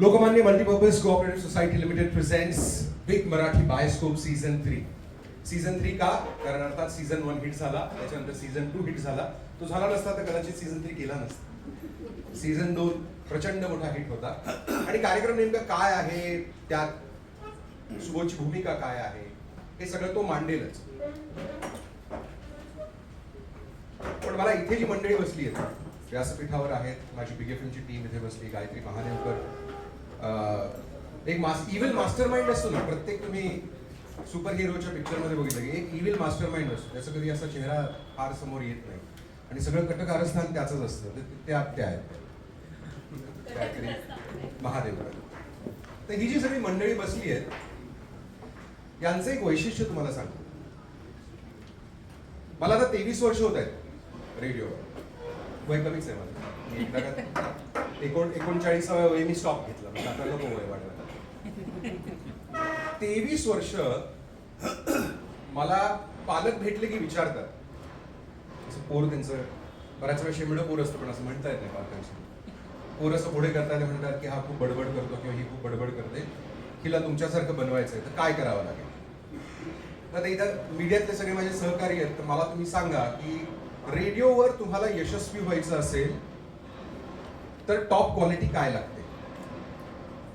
Lokmanya multipurpose cooperative society limited presents big Marathi bioscope season three season three का? कारण अर्थात season one hit झाला. त्याच्यानंतर season two hit झाला. तो झाला नसता तर कदाचित सीझन थ्री केला नसता. सीझन दोन प्रचंड मोठा हिट होता. आणि कार्यक्रम नेमका काय आहे? त्यात सुबोधची भूमिका काय आहे? हे सगळं तो मांडेलच. पण मला इथे जी मंडळी बसली आहेत व्यासपीठावर आहेत माझी बिग एफ ची टीम इथे बसली गायत्री महादेवकर एक मास इव्हिल मास्टर माइंड असतो ना प्रत्येक तुम्ही सुपर हिरोच्या पिक्चरमध्ये बघितलं की एक इव्हिल मास्टर माइंड असतो. त्याचा कधी असा चेहरा फार समोर येत नाही. आणि सगळं कटकारस्थान त्याचंच असतं. ते- ते- त्या त्या आहेत महादेवकर तर ही जी सगळी मंडळी बसली आहेत यांचं एक वैशिष्ट्य तुम्हाला सांगतो. मला आता तेवीस वर्ष होत आहेत रेडिओवर वय कमीच आहे माझं मी एकदा का एकोण एकोणचाळीसाव्या वय मी स्टॉप घेतला. म्हणजे आता नको वय वाढवायला. तेवीस वर्ष मला पालक भेटले की विचारतात. असं पोर त्यांचं बऱ्याच वेळा शेमिडं पोर असतं पण असं म्हणता येत नाही पालकांशी. पोर असं पुढे करतात म्हणतात की हा खूप बडबड करतो किंवा ही खूप बडबड करते. हिला तुमच्यासारखं बनवायचंय तर काय करावं लागेल? तर आता इथं मीडियातले सगळे माझे सहकारी आहेत तर मला तुम्ही सांगा की रेडिओवर तुम्हाला यशस्वी व्हायचं असेल तर टॉप क्वालिटी काय लागते?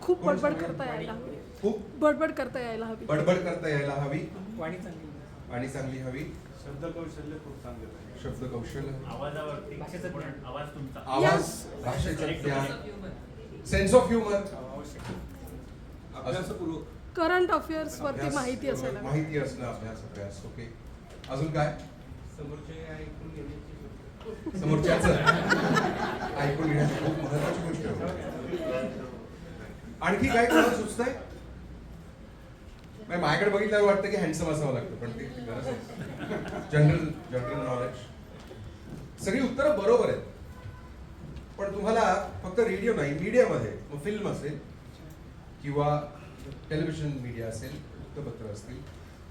खूप कोण बडबड सांगेल? करता यायला हवी. खूप? बडबड करता यायला हवी. बडबड करता यायला हवी? वाणी चांगली आणि चांगली हवी? शब्द कौशल्य खूप चांगले पाहिजे. शब्द कौशल्य? आवाजावरती भाषेचं ज्ञान. आवाज तुमचा. आवाज Yes. भाषेचं सेन्स ऑफ ह्युमर आवश्यक. अभ्यासपूर्वक. करंट अफेअर्स वरती माहिती असायला हवी. माहिती असणं अभ्यास अभ्यास. ओके अजून काय? समोरचे ऐकून घेण्याची समोरच्याच. ऐकून घेण्याची खूप महत्वाची गोष्ट आणखी काय कोणाला सुचतंय? माझ्याकडे बघितल्यावर वाटतं की हँडसम असावं लागतं पण ते जनरल जनरल नॉलेज सगळी उत्तरं बरोबर आहेत. पण तुम्हाला फक्त रेडिओ नाही मीडियामध्ये मग फिल्म असेल किंवा टेलिव्हिजन मीडिया असेल वृत्तपत्र असतील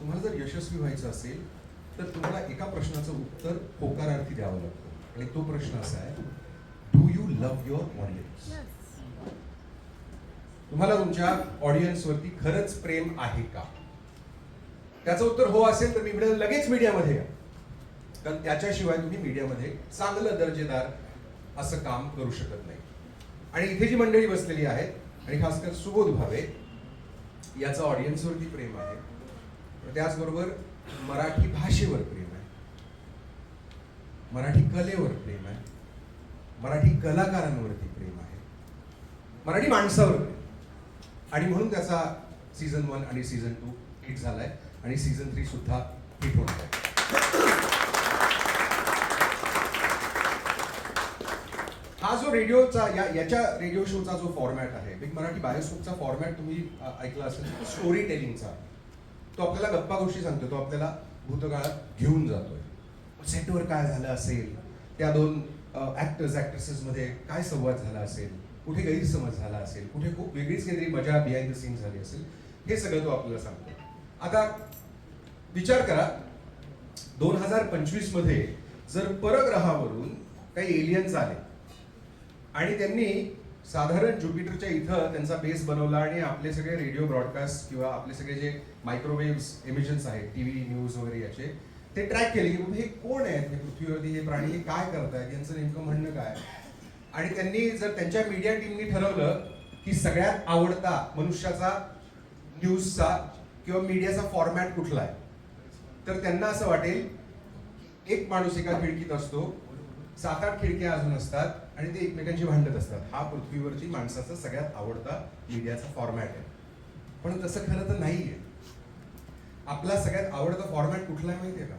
तुम्हाला जर यशस्वी व्हायचं असेल तर तुम्हाला एका प्रश्नाचं उत्तर होकारार्थी द्यावं लागतं. आणि तो प्रश्न असा आहे do you love your audience तुम्हाला तुमच्या ऑडियन्सवरती खरंच प्रेम आहे का? त्याचं उत्तर हो असेल तर मी मीडिया लगेच मीडियामध्ये या. कारण त्याच्याशिवाय तुम्ही मीडियामध्ये चांगलं दर्जेदार असं काम करू शकत नाही. आणि इथे जी मंडळी बसलेली आहेत आणि खासकर सुबोध भावे याचं ऑडियन्सवरती प्रेम आहे. त्याचबरोबर मराठी भाषेवर प्रेम मराठी कलेवर प्रेम आहे. मराठी कलाकारांवरती प्रेम आहे. मराठी माणसावर प्रेम आणि म्हणून त्याचा सीझन वन आणि सीझन टू हिट झालाय. आणि सीझन थ्री सुद्धा हिट होणार आहे. हा जो रेडिओचा या याच्या रेडिओ शोचा जो फॉर्मॅट आहे बिग मराठी बायोस्कोपचा फॉर्मॅट तुम्ही ऐकला असेल स्टोरी टेलिंगचा तो आपल्याला गप्पा गोष्टी सांगतो तो आपल्याला भूतकाळात घेऊन जातोय. सेटवर काय झालं असेल? त्या दोन ऍक्टर्स ऍक्ट्रेसेस मध्ये काय संवाद झाला असेल? कुठे गैरसमज झाला असेल? कुठे खूप वेगळीच काहीतरी मजा बिहाइंड द सीन झाली असेल? हे सगळं तो आपल्याला सांगतो. आता विचार करा दोन हजार पंचवीसमध्ये जर परग्रहावरून काही एलियन्स आले आणि त्यांनी साधारण ज्युपिटरच्या इथं त्यांचा बेस बनवला आणि आपले सगळे रेडिओ ब्रॉडकास्ट किंवा आपले सगळे जे मायक्रोवेव्ह इमिजन्स आहेत टीव्ही न्यूज वगैरे याचे ते ट्रॅक केले की हे कोण आहेत? हे पृथ्वीवरती हे प्राणी हे काय करतायत? यांचं नेमकं म्हणणं काय? आणि त्यांनी जर त्यांच्या मीडिया टीमनी ठरवलं की सगळ्यात आवडता मनुष्याचा न्यूजचा किंवा मीडियाचा फॉर्मॅट कुठला आहे? तर त्यांना असं वाटेल एक माणूस एका खिडकीत असतो सात आठ खिडक्या अजून असतात आणि ते एकमेकांशी भांडत असतात. हा पृथ्वीवरची माणसाचा सगळ्यात आवडता मीडियाचा फॉर्मॅट आहे. पण तसं खरं तर नाही आहे आपला सगळ्यात आवडता फॉर्मॅट कुठला आहे माहितीये का?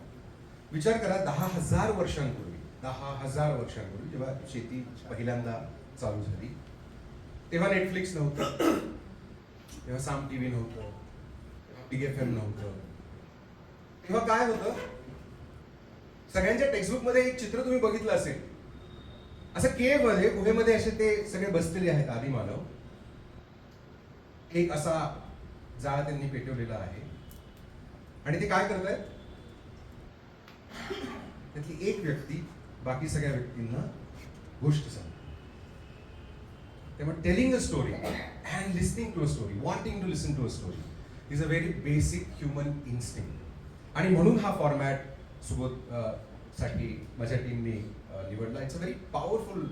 विचार करा दहा हजार वर्षांपूर्वी दहा हजार वर्षांपूर्वी जेव्हा शेती पहिल्यांदा चालू झाली तेव्हा नेटफ्लिक्स नव्हतं तेव्हा साम टीव्ही नव्हतं बिग एफ एम नव्हतं. तेव्हा काय होतं? सगळ्यांच्या टेक्स्टबुकमध्ये एक चित्र तुम्ही बघितलं असेल. असं केवमध्ये गुहेमध्ये असे ते सगळे बसलेले आहेत आदिमानव. एक असा जाळ त्यांनी पेटवलेला आहे. आणि ते काय करत आहेत त्यातली एक व्यक्ती बाकी सगळ्या व्यक्तींना गोष्ट सांगते त्यामुळे telling a story and listening to a story wanting to listen to a story is a very basic human instinct आणि म्हणून हा फॉर्मॅट सुबोधसाठी माझ्या टीमने निवडला. It's a very powerful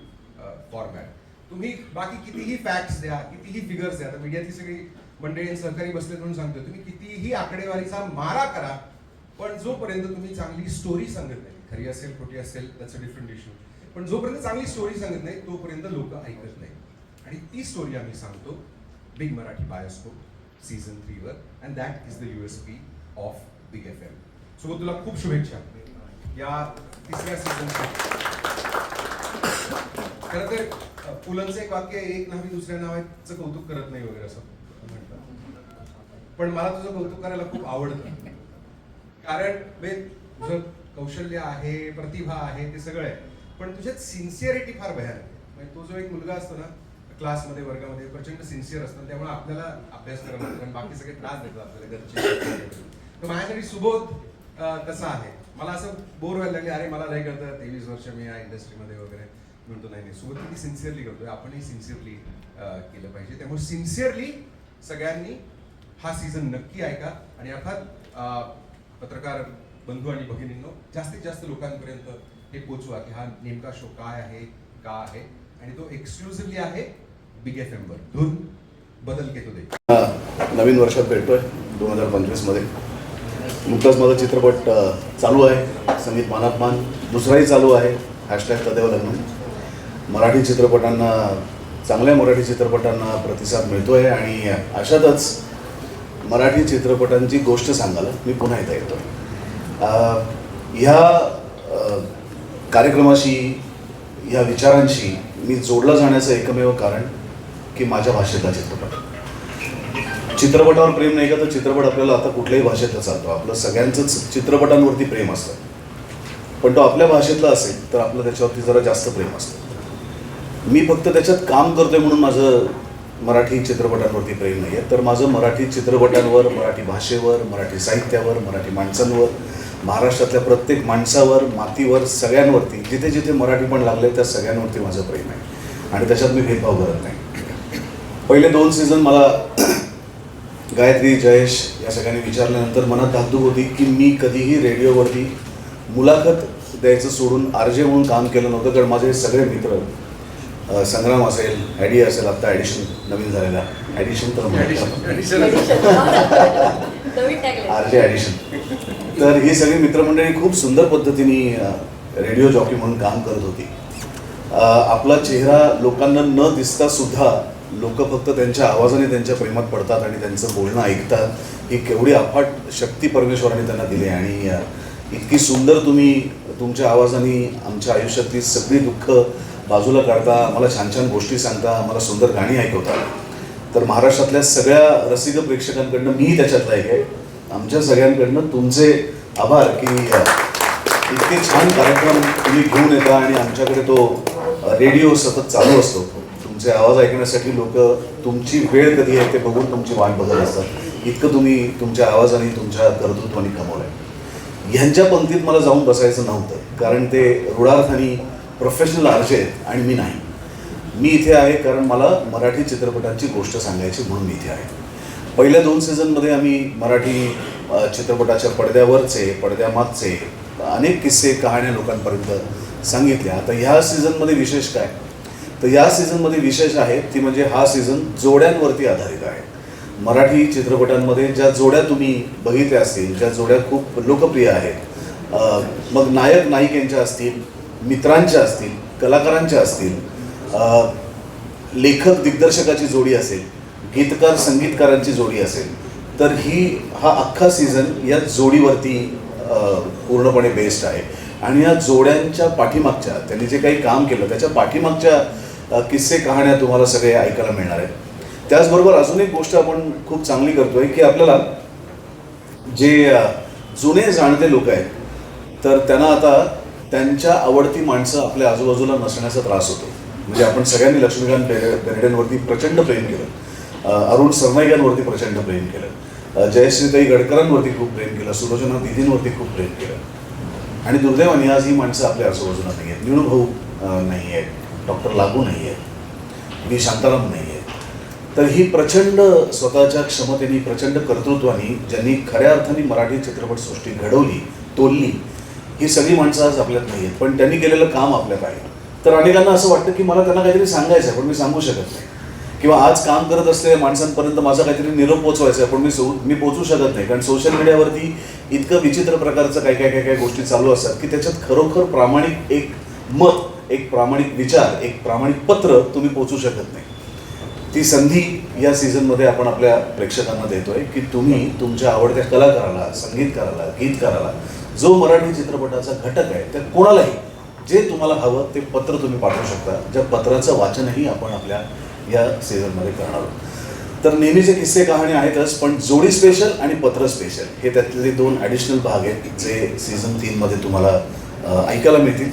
format तुम्ही बाकी कितीही फॅक्ट्स द्या कितीही फिगर्स द्या तर मीडियाची सगळी मंडळी सहकारी बसले म्हणून सांगतो तुम्ही कितीही आकडेवारीचा मारा करा पण जोपर्यंत तुम्ही चांगली स्टोरी सांगत नाही खरी असेल खोटी असेल त्याचं डिफरंट इश्यू पण जोपर्यंत चांगली स्टोरी सांगत नाही तोपर्यंत लोक ऐकत नाही. आणि ती स्टोरी आम्ही सांगतो big Marathi bioscope season थ्रीवर and that is the U S P of big F M so तुला खूप शुभेच्छा. या तिसऱ्या सीझनच्या खरं तर पुलंचं एक वाक्य एक नावी दुसऱ्या नावाचं कौतुक करत नाही वगैरे असं. पण मला तुझं कौतुक करायला खूप आवडतं. कारण बे तुझं कौशल्य आहे प्रतिभा आहे ते सगळं आहे. पण तुझ्यात सिन्सिअरिटी फार भयानक आहे. म्हणजे तो जो एक मुलगा असतो ना क्लासमध्ये वर्गामध्ये प्रचंड सिन्सिअर असतो त्यामुळे आपल्याला अभ्यास करावा लागतो आणि बाकी सगळे त्रास देतात आपल्याला घरचे. तर माझ्यासाठी सुबोध तसा आहे. मला असं बोर व्हायला लागले अरे मला नाही कळतं तेवीस वर्ष मी या इंडस्ट्रीमध्ये वगैरे. म्हणतो नाही नाही सुबोध किती सिन्सिअरली करतोय. आपणही सिन्सिअरली केलं पाहिजे. त्यामुळे सिन्सिअरली सगळ्यांनी हा सीझन नक्की ऐका. आणि अर्थात पत्रकार बंधू आणि भगिनींनो जास्तीत जास्त लोकांपर्यंत हे पोचवा की हा नेमका शो काय आहे का आहे. आणि तो एक्सक्लुझिव्हली आहे बिग एफ एम वर. धून बदल घेतो दे. नवीन वर्षात भेटतोय दोन हजार पंचवीसमध्ये नुकताच माझा चित्रपट चालू आहे. संगीत मानापमान दुसराही चालू आहे. हॅशटॅग तदेव लग्न मराठी चित्रपटांना चांगल्या मराठी चित्रपटांना प्रतिसाद मिळतो आहे आणि अशातच मराठी चित्रपटांची गोष्ट सांगायला मी पुन्हा इथं येतो. ह्या कार्यक्रमाशी ह्या विचारांशी मी जोडला जाण्याचं एकमेव कारण की माझ्या भाषेतला चित्रपट. चित्रपटावर प्रेम नाही का तर चित्रपट आपल्याला आता कुठल्याही भाषेतला चालतो. आपलं सगळ्यांचंच चित्रपटांवरती प्रेम असतं. पण तो आपल्या भाषेतला असेल तर आपलं त्याच्यावरती जरा जास्त प्रेम असतं. मी फक्त त्याच्यात काम करतोय म्हणून माझं मराठी चित्रपटांवरती प्रेम नाही आहे. तर माझं मराठी चित्रपटांवर मराठी भाषेवर मराठी साहित्यावर मराठी माणसांवर महाराष्ट्रातल्या प्रत्येक माणसावर मातीवर सगळ्यांवरती जिथे जिथे मराठी पण लागले त्या सगळ्यांवरती माझं प्रेम आहे. आणि त्याच्यात मी भेदभाव करत नाही. पहिले दोन सीझन मला गायत्री जयेश या सगळ्यांनी विचारल्यानंतर मनात धाकधूक होती की मी कधीही रेडिओवरती मुलाखत द्यायचं सोडून आरजे म्हणून काम केलं नव्हतं कारण माझे सगळे मित्र संग्राम असेल ॲडी असेल आत्ता ॲडिशन नवीन झालेला. ॲडिशन तर आर जे ॲडिशन तर ही सगळी मित्रमंडळी खूप सुंदर पद्धतीने रेडिओ जॉकी म्हणून काम करत होती. आपला चेहरा लोकांना न दिसता सुद्धा लोक फक्त त्यांच्या आवाजाने त्यांच्या प्रेमात पडतात आणि त्यांचं बोलणं ऐकतात. ही केवढी अफाट शक्ती परमेश्वराने त्यांना दिली आणि इतकी सुंदर तुम्ही तुमच्या आवाजाने आमच्या आयुष्यातली सगळी दुःख बाजूला काढता मला छान छान गोष्टी सांगता मला सुंदर गाणी ऐकवता. तर महाराष्ट्रातल्या सगळ्या रसिक प्रेक्षकांकडनं मी त्याच्यातला एक आहे. आमच्या सगळ्यांकडनं तुमचे आभार की इतके छान कार्यक्रम तुम्ही घेऊन येता आणि आमच्याकडे तो रेडिओ सतत चालू असतो. तुमचे आवाज ऐकण्यासाठी लोक तुमची वेळ कधी आहे ते बघून तुमची वाट बघत असतात. इतकं तुम्ही तुमच्या आवाजाने तुमच्या कर्तृत्वाने कमवलं आहे ह्यांच्या पंक्तीत मला जाऊन बसायचं नव्हतं. कारण ते रुडार्थानी प्रोफेशनल आर्जे आहेत आणि मी नाही. मी इथे आहे कारण मला मराठी चित्रपटांची गोष्ट सांगायची म्हणून मी इथे आहे. पहिल्या दोन सीझनमध्ये आम्ही मराठी चित्रपटाच्या पडद्यावरचे पडद्यामागचे अनेक किस्से कहाण्या लोकांपर्यंत सांगितल्या. आता ह्या सीझनमध्ये विशेष काय? तर या सीझनमध्ये विशेष आहे ती म्हणजे हा सीझन जोड्यांवरती आधारित आहे. मराठी चित्रपटांमध्ये ज्या जोड्या तुम्ही बघितल्या असतील ज्या जोड्या खूप लोकप्रिय आहेत मग नायक नायिकांच्या असतील मित्रांच्या असतील कलाकारांच्या असतील लेखक दिग्दर्शकाची जोडी असेल गीतकार संगीतकारांची जोडी असेल तर ही हा अख्खा सीझन या जोडीवरती पूर्णपणे बेस्ड आहे. आणि या जोड्यांच्या पाठीमागच्या त्यांनी जे काही काम केलं त्याच्या पाठीमागच्या किस्से कहाण्या तुम्हाला सगळे ऐकायला मिळणार आहेत. त्याचबरोबर अजून एक गोष्ट आपण खूप चांगली करतोय की आपल्याला जे जुने जाणते लोक आहेत तर त्यांना आता त्यांच्या आवडती माणसं आपल्या आजूबाजूला नसण्याचा त्रास होतो. म्हणजे आपण सगळ्यांनी लक्ष्मीकांत बेर्डे बेर्डेंवरती प्रचंड प्रेम केलं. अरुण सरनाईकांवरती प्रचंड प्रेम केलं. जयश्रीताई गडकरांवरती खूप प्रेम केलं. सुलोचना दिदींवरती खूप प्रेम केलं. आणि दुर्दैवाने आज ही माणसं आपल्या आजूबाजूला नाही आहेत निळू भाऊ नाही आहेत डॉक्टर लागू नाही आहेत मी शांताराम नाही आहे तर ही प्रचंड स्वतःच्या क्षमतेने प्रचंड कर्तृत्वाने ज्यांनी खऱ्या अर्थाने मराठी चित्रपटसृष्टी घडवली तोलली ही सगळी माणसं आज आपल्यात नाही आहेत. पण त्यांनी केलेलं काम आपल्यात आहे. तर अनेकांना असं वाटतं की मला त्यांना काहीतरी सांगायचं आहे पण मी सांगू शकत नाही. किंवा आज काम करत असलेल्या माणसांपर्यंत माझा काहीतरी निरोप पोचवायचा आहे पण मी सो मी पोचू शकत नाही. कारण सोशल मीडियावरती इतकं विचित्र प्रकारचं काही काही काय काय गोष्टी चालू असतात की त्याच्यात खरोखर प्रामाणिक एक मत एक प्रामाणिक विचार एक प्रामाणिक पत्र तुम्ही पोचू शकत नाही. ती संधी या सीझनमध्ये आपण आपल्या प्रेक्षकांना देतोय की तुम्ही तुमच्या आवडत्या कलाकाराला संगीतकाराला गीतकाराला जो मराठी चित्रपटाचा घटक आहे त्या कोणालाही जे तुम्हाला हवं ते पत्र तुम्ही पाठवू शकता. ज्या पत्राचं वाचनही आपण आपल्या या सीझनमध्ये करणार आहोत. तर नेहमीचे किस्से कहाणी आहेतच पण जोडी स्पेशल आणि पत्र स्पेशल हे त्यातले दोन ॲडिशनल भाग आहेत जे सीझन तीनमध्ये तुम्हाला ऐकायला मिळतील.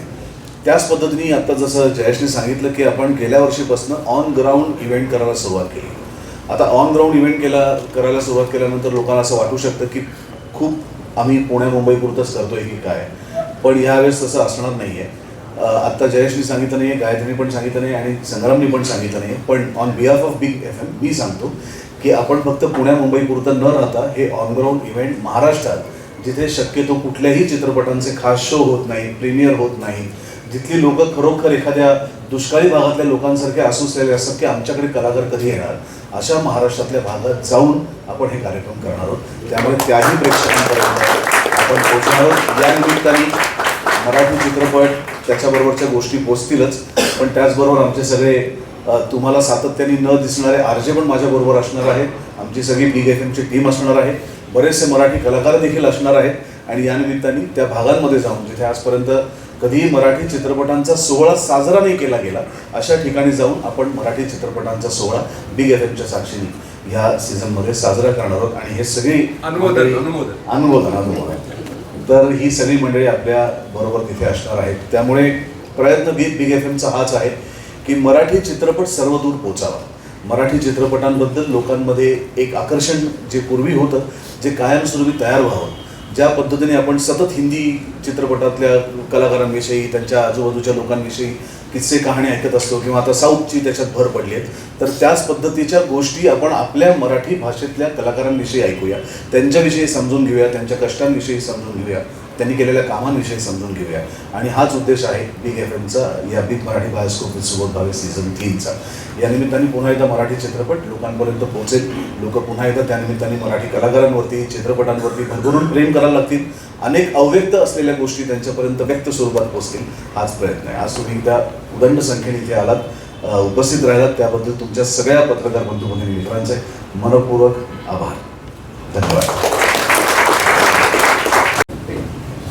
त्याच पद्धतीने आता जसं जयेशने सांगितलं की आपण गेल्या वर्षीपासून ऑन ग्राउंड इव्हेंट करायला सुरुवात केली. आता ऑन ग्राउंड इव्हेंट केला करायला सुरुवात केल्यानंतर लोकांना असं वाटू शकतं की खूप आम्ही पुण्या मुंबईपुरतंच करतोय की काय. पण ह्यावेळेस तसं असणार नाही आहे आत्ता जयेशनी सांगितलं नाही आहे गायत्रीने पण सांगितलं नाही आणि संग्रामनी पण सांगितलं नाही पण on behalf of big F M मी सांगतो की आपण फक्त पुण्या मुंबईपुरतं न राहता हे ऑनग्राउंड इव्हेंट महाराष्ट्रात जिथे शक्यतो कुठल्याही चित्रपटांचे खास शो होत नाही प्रीमियर होत नाही जिथली लोक खरोखर एखाद्या दुष्काळी भागातल्या लोकांसारखे असुसलेले असतात की आमच्याकडे कलाकार कधी येणार? अशा महाराष्ट्रातल्या भागात जाऊन आपण हे कार्यक्रम करणार आहोत. त्यामुळे त्याही प्रेक्षकांपर्यंत आपण पोहोचणार आहोत. या निमित्ताने मराठी चित्रपट त्याच्याबरोबरच्या गोष्टी पोचतीलच. पण त्याचबरोबर आमचे सगळे तुम्हाला सातत्याने न दिसणारे आरजे पण माझ्याबरोबर असणार आहेत. आमची सगळी बिग एफ एमची टीम असणार आहे. बरेचसे मराठी कलाकार देखील असणार आहेत. आणि या निमित्ताने त्या भागांमध्ये जाऊन जिथे आजपर्यंत कधीही मराठी चित्रपटांचा सोहळा साजरा नाही केला गेला अशा ठिकाणी जाऊन आपण मराठी चित्रपटांचा सोहळा बिग एफ एमच्या साक्षीने ह्या सीझनमध्ये साजरा करणार आहोत. आणि हे सगळी अनुमोदन, अनुमोदन. तर ही सगळी मंडळी आपल्या बरोबर तिथे असणार आहेत. त्यामुळे प्रयत्न बिग बिग एफ एमचा हाच आहे की मराठी चित्रपट सर्वदूर पोचावा. मराठी चित्रपटांबद्दल लोकांमध्ये एक आकर्षण जे पूर्वी होतं जे कायमस्वरूपी तयार व्हावं. ज्या पद्धतीने आपण सतत हिंदी चित्रपटातल्या कलाकारांविषयी त्यांच्या आजूबाजूच्या लोकांविषयी किस्से कहाणी ऐकत असतो किंवा आता साऊथची त्याच्यात भर पडली आहे तर त्याच पद्धतीच्या गोष्टी आपण आपल्या मराठी भाषेतल्या कलाकारांविषयी ऐकूया. त्यांच्याविषयी समजून घेऊया त्यांच्या कष्टांविषयी समजून घेऊया. त्यांनी केलेल्या कामांविषयी समजून घेऊया. आणि हाच उद्देश आहे बिग एफ एमचा या big Marathi bioscope Subodh Bhave season तीनचा. या निमित्ताने पुन्हा एकदा मराठी चित्रपट लोकांपर्यंत पोहोचेल. लोक पुन्हा एकदा त्यानिमित्ताने मराठी कलाकारांवरती चित्रपटांवरती भरभरून प्रेम करायला लागतील. अनेक अव्यक्त असलेल्या गोष्टी त्यांच्यापर्यंत व्यक्त स्वरूपात पोहोचतील. हाच प्रयत्न आहे. आज तुम्ही एकदा उदंड संख्येने इथे आलात. उपस्थित राहिलात. त्याबद्दल तुमच्या सगळ्या पत्रकार बंधू मित्रांचे मनपूर्वक आभार. धन्यवाद.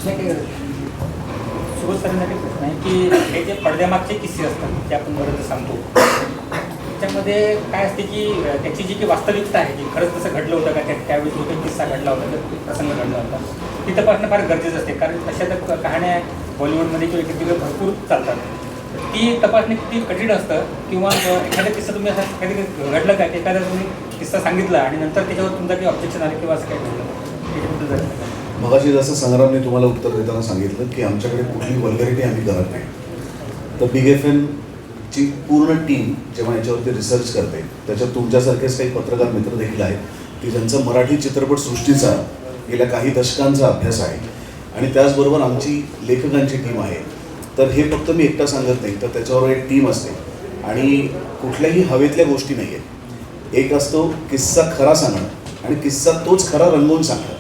सुरुवात करण्यासाठी प्रश्न आहे की हे जे पडद्यामागचे किस्से असतात ते आपण बरं सांगतो त्याच्यामध्ये काय असते की त्याची जी की वास्तविकता आहे की खरंच तसं घडलं होतं का त्या त्यावेळी जो काही किस्सा घडला होता तो प्रसंग घडला होता ती तपासणं फार गरजेचं असते. कारण तशा तर कहाण्या बॉलिवूडमध्ये किंवा इकडे भरपूर चालतात. ती तपासणी किती कठीण असतं किंवा एखादा किस्सा तुम्ही असं कधी घडलं काय की एखादा तुम्ही किस्सा सांगितला आणि नंतर त्याच्यावर तुमचं काही ऑब्जेक्शन आलं किंवा असं काही घडलं त्याच्याबद्दल मगाशी जसं संग्रामने तुम्हाला उत्तर देताना सांगितलं की आमच्याकडे कुठली वल्गरिटी आम्ही करत नाही. तर बिग एफ ची पूर्ण टीम जेव्हा याच्यावरती रिसर्च करते त्याच्यात तुमच्यासारखेच काही पत्रकार मित्र देखील आहेत की ज्यांचा मराठी चित्रपटसृष्टीचा गेल्या काही दशकांचा अभ्यास आहे. आणि त्याचबरोबर आमची लेखकांची टीम आहे. तर हे फक्त मी एकटा सांगत नाही तर त्याच्यावर एक टीम असते. आणि कुठल्याही हवेतल्या गोष्टी नाही आहेत एक असतो किस्सा खरा सांगणं आणि किस्सा तोच खरा रंगवून सांगणं.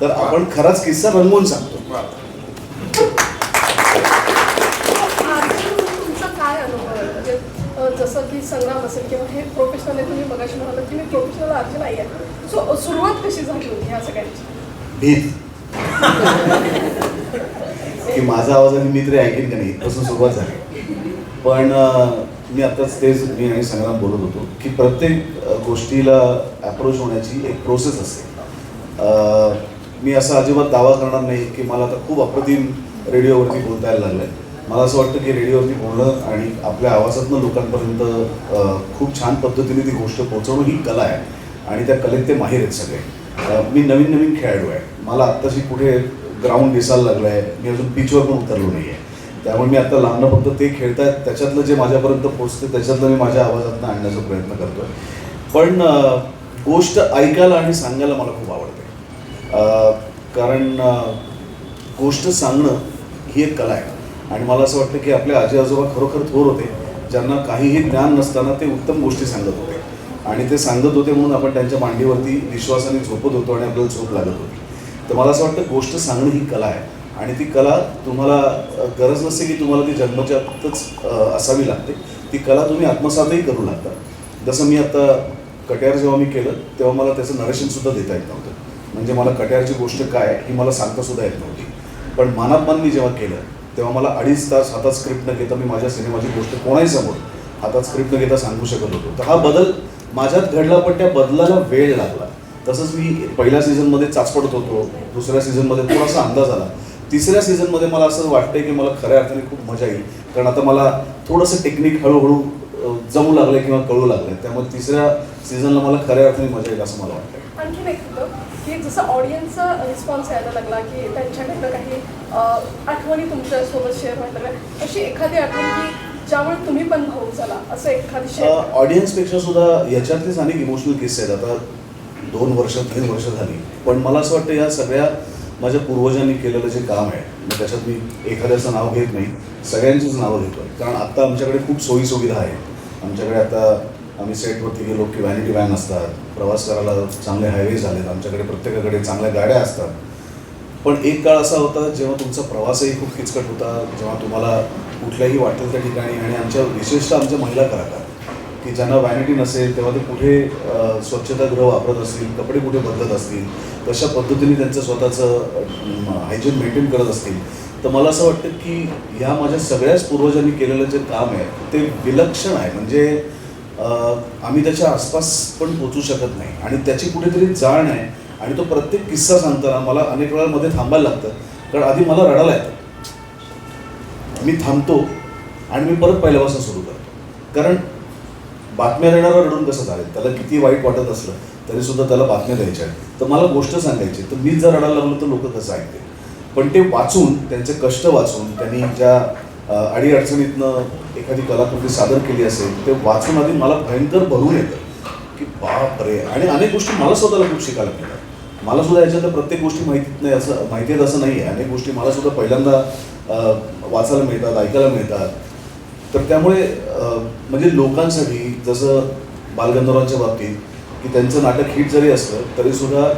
तर आपण खराच किस्सा रंगवून सांगतो. तुमचा काय अनुभव आहे? म्हणजे जसं की संग्राम असेल किंवा हे प्रोफेशनल आहे तुम्ही मगाशी म्हणाला की मी प्रोफेशनल अर्ज नाही आहे. सो सुरुवात कशी झाली होती ह्या सगळ्यांची? भीत. की माझा आवाज आणि मी तरी ऐकेन का नाही? तसं सुरुवात झाली. पण मी आत्ताच तेच मी आणि संग्राम बोलत होतो की प्रत्येक गोष्टीला अप्रोच होण्याची एक प्रोसेस असते. अं, मी असा अजिबात दावा करणार नाही की मला आता खूप अप्रतिम रेडिओवरती बोलता यायला लागलं आहे मला असं वाटतं की रेडिओवरती बोलणं आणि आपल्या आवाजातनं लोकांपर्यंत खूप छान पद्धतीने ती गोष्ट पोहोचवणं ही कला आहे. आणि त्या कलेत ते माहीर आहेत सगळे. मी नवीन नवीन खेळाडू आहे. मला आत्ताशी कुठे ग्राउंड दिसायला लागलं आहे मी अजून पिचवर पण उतरलो नाही आहे त्यामुळे मी आता लहान फक्त ते खेळतायत. त्याच्यातलं जे माझ्यापर्यंत पोचते त्याच्यातलं मी माझ्या आवाजातनं आणण्याचा प्रयत्न करतोय. पण गोष्ट ऐकायला आणि सांगायला मला खूप आवडते. कारण गोष्ट सांगणं ही एक कला आहे. आणि मला असं वाटतं की आपले आजी आजोबा खरोखर थोर होते ज्यांना काहीही ज्ञान नसताना ते उत्तम गोष्टी सांगत होते. आणि ते सांगत होते म्हणून आपण त्यांच्या मांडीवरती विश्वासाने झोपत होतो आणि आपल्याला झोप लागत होती. तर मला असं वाटतं गोष्ट सांगणं ही कला आहे. आणि ती कला तुम्हाला गरज नसते की तुम्हाला ती जन्मजातच असावी लागते. ती कला तुम्ही आत्मसातही करू लागता. जसं मी आता कट्यार जेव्हा मी केलं तेव्हा मला त्याचं नरेशनसुद्धा देता येत नव्हतं. म्हणजे मला कट्यारची गोष्ट काय ही मला सांगता सुद्धा येत नव्हती. पण मानापमान मी जेव्हा केलं तेव्हा मला अडीच तास हातात स्क्रिप्ट न घेता मी माझ्या सिनेमाची गोष्ट कोणाही समोर हातात स्क्रिप्ट न घेता सांगू शकत होतो. तर हा बदल माझ्यात घडला पण त्या बदलाला वेळ लागला. तसंच मी पहिल्या सीझनमध्ये चाचपडत होतो दुसऱ्या सीझनमध्ये थोडासा अंदाज आला. तिसऱ्या सीझनमध्ये मला असं वाटतंय की मला खऱ्या अर्थाने खूप मजा येईल. कारण आता मला थोडंसं टेक्निक हळूहळू जमू लागलं किंवा कळू लागलं त्यामुळे तिसऱ्या सीझनला मला खऱ्या अर्थाने मजा येईल असं मला वाटतं आणखीन एक की जसं ऑडियन्सचा रिस्पॉन्स यायला लागला की त्यांच्याकडनं काही आठवणी तुमच्यासोबत शेअर व्हायला लागल्या. अशी एखादी आठवण की ज्यामुळे तुम्ही पण भाऊक झाला? असं एखादी शेअर ऑडियन्सपेक्षा सुद्धा याच्यातलेच अनेक इमोशनल किस्से आहेत. आता दोन वर्ष तीन वर्ष झाली. पण मला असं वाटतं या सगळ्या माझ्या पूर्वजांनी केलेलं जे काम आहे मग त्याच्यात मी एखाद्याचं नाव घेत नाही. सगळ्यांचीच नावं घेतो कारण आत्ता आमच्याकडे खूप सोयीसुविधा आहे आमच्याकडे आता आम्ही सेटवरती गेलो की व्हॅनिटी व्हॅन असतात. प्रवास करायला चांगले हायवे झालेत आमच्याकडे प्रत्येकाकडे चांगल्या गाड्या असतात. पण एक काळ असा होता जेव्हा तुमचा प्रवासही खूप किचकट होता जेव्हा तुम्हाला कुठल्याही वाटेल त्या ठिकाणी आणि आमच्या विशेषतः आमच्या महिला कलाकार की ज्यांना व्हॅनिटी नसेल तेव्हा ते कुठे स्वच्छतागृह वापरत असतील कपडे कुठे बदलत असतील कशा पद्धतीने त्यांचं स्वतःचं हायजीन मेंटेन करत असतील. तर मला असं वाटतं की या माझ्या सगळ्याच पूर्वजांनी केलेलं जे काम आहे ते विलक्षण आहे. म्हणजे आम्ही त्याच्या आसपास पण पोचू शकत नाही. आणि त्याची कुठेतरी जाण आहे. आणि तो प्रत्येक किस्सा सांगताना मला अनेक वेळा मध्ये थांबायला लागतं. कारण आधी मला रडायला येतं. मी थांबतो आणि मी परत पहिल्यापासून सुरू करतो. कारण बातम्या देणारा रडून कसं चालेल? त्याला किती वाईट वाटत असलं तरी सुद्धा त्याला बातम्या द्यायच्या आहेत. तर मला गोष्ट सांगायची तर मी जर रडायला लागलो तर लोक कसं ऐकतील? पण ते वाचून त्यांचे कष्ट वाचून त्यांनी ज्या आणि अडचणीतनं एखादी कलाकृती सादर केली असेल ते वाचून आधी मला भयंकर भरून येतं. की बाप रे आणि अनेक गोष्टी मला स्वतःला खूप शिकायला मिळतात. मला सुद्धा याच्यातल्या प्रत्येक गोष्टी माहितीत नाही असं माहिती आहेत असं नाही आहे अनेक गोष्टी मला सुद्धा पहिल्यांदा वाचायला मिळतात ऐकायला मिळतात. तर त्यामुळे म्हणजे लोकांसाठी जसं बालगंधर्वांच्या बाबतीत की त्यांचं नाटक हिट जरी असलं तरीसुद्धा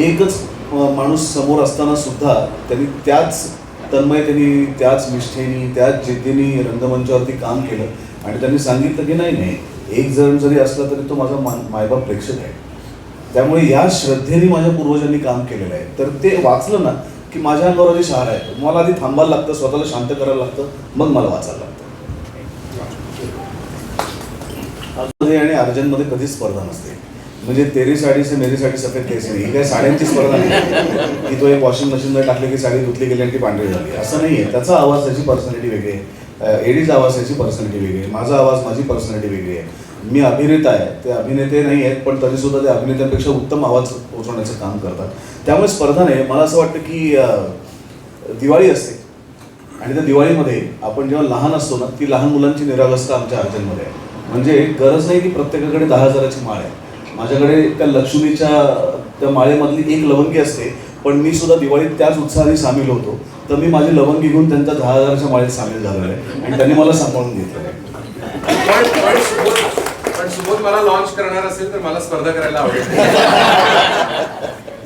एकच माणूस समोर असताना सुद्धा त्यांनी त्याच तन्मयतेने त्याच निष्ठेने त्याच जिद्दीने रंगमंचावरती काम केलं. आणि त्यांनी सांगितलं की नाही नाही एक जण जरी असला तरी तो माझा मा मायबाप प्रेक्षक आहे. त्यामुळे या श्रद्धेने माझ्या पूर्वजांनी काम केलेलं आहे. तर ते वाचलं ना की माझ्या अंगावर आधी शहार आहे. मला आधी थांबायला लागतं स्वतःला शांत करायला लागतं मग मला वाचायला लागतं. आणि अर्जनमध्ये कधीच स्पर्धा नसते. म्हणजे तेरी साडी से मेरी साडी सफेद केसरी ही? काय साड्यांची स्पर्धा नाही. की तो एक वॉशिंग मशीनमध्ये टाकले की साडी धुतली गेली आणि ती पांढरी झाली. असं नाही आहे. त्याचा आवाज त्याची पर्सनॅलिटी वेगळी आहे. एडीचा आवाज त्याची पर्सनॅलिटी वेगळी आहे. माझा आवाज माझी पर्सनॅलिटी वेगळी आहे. मी अभिनेता आहे. ते अभिनेते नाही आहेत पण तरी सुद्धा ते अभिनेत्यांपेक्षा उत्तम आवाज पोहोचवण्याचं काम करतात. त्यामुळे स्पर्धा नाही. मला असं वाटतं की दिवाळी असते. आणि त्या दिवाळीमध्ये आपण जेव्हा लहान असतो ना ती लहान मुलांची निरावस्था आमच्या अर्जनमध्ये आहे. म्हणजे गरज नाही की प्रत्येकाकडे दहा हजाराची माळ आहे. माझ्याकडे त्या लक्ष्मीच्या त्या माळेमधली एक लवंगी असते पण मी सुद्धा दिवाळीत त्याच उत्साहाने सामील होतो. तर मी माझी लवंगी घेऊन त्यांच्या दहा हजाराच्या माळेत सामील झालेलो आहे. आणि त्यांनी मला सांभाळून घेतलं आहे. पण सुबोध मला लॉन्च करणार असेल तर मला स्पर्धा करायला आवडेल.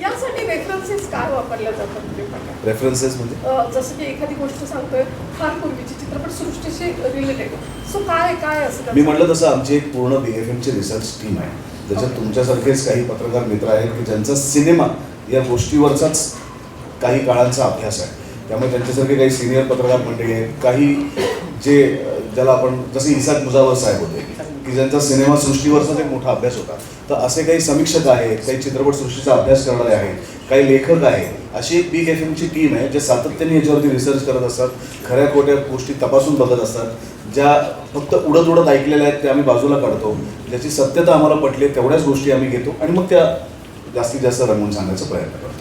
यासाठी रेफरन्सेस काय वापरल्या जातात तुम्ही बघा. रेफरन्सेस म्हणजे? अं, जसं की एखादी गोष्ट सांगतोय फार पूर्वीची चित्रपट सृष्टीशी रिलेटेड सो काय काय असं मी? म्हटलं तसं आमची एक पूर्ण बी एफ एमची रिसर्च टीम आहे. ज्याच्यात तुमच्यासारखेच काही पत्रकार मित्र आहेत की ज्यांचा सिनेमा या गोष्टीवरचाच काही काळांचा अभ्यास आहे. त्यामुळे त्यांच्यासारखे काही सिनियर पत्रकार मंडळी आहेत काही जे ज्याला आपण जसे इसाद मुजावर साहेब होते की ज्यांचा सिनेमा सृष्टीवरचाच एक मोठा अभ्यास होता. तर असे काही समीक्षक आहेत काही चित्रपट सृष्टीचा अभ्यास करणारे आहेत काही लेखक आहेत. अशी एक बिग एफ एमची टीम आहे जे सातत्याने याच्यावरती रिसर्च करत असतात खऱ्या खोट्या गोष्टी तपासून बघत असतात ज्या फक्त उडत उडत ऐकलेल्या आहेत ते आम्ही बाजूला काढतो. ज्याची सत्यता आम्हाला पटली तेवढ्याच गोष्टी आम्ही घेतो आणि मग त्या जास्तीत जास्त रंगवून सांगायचा प्रयत्न करतो.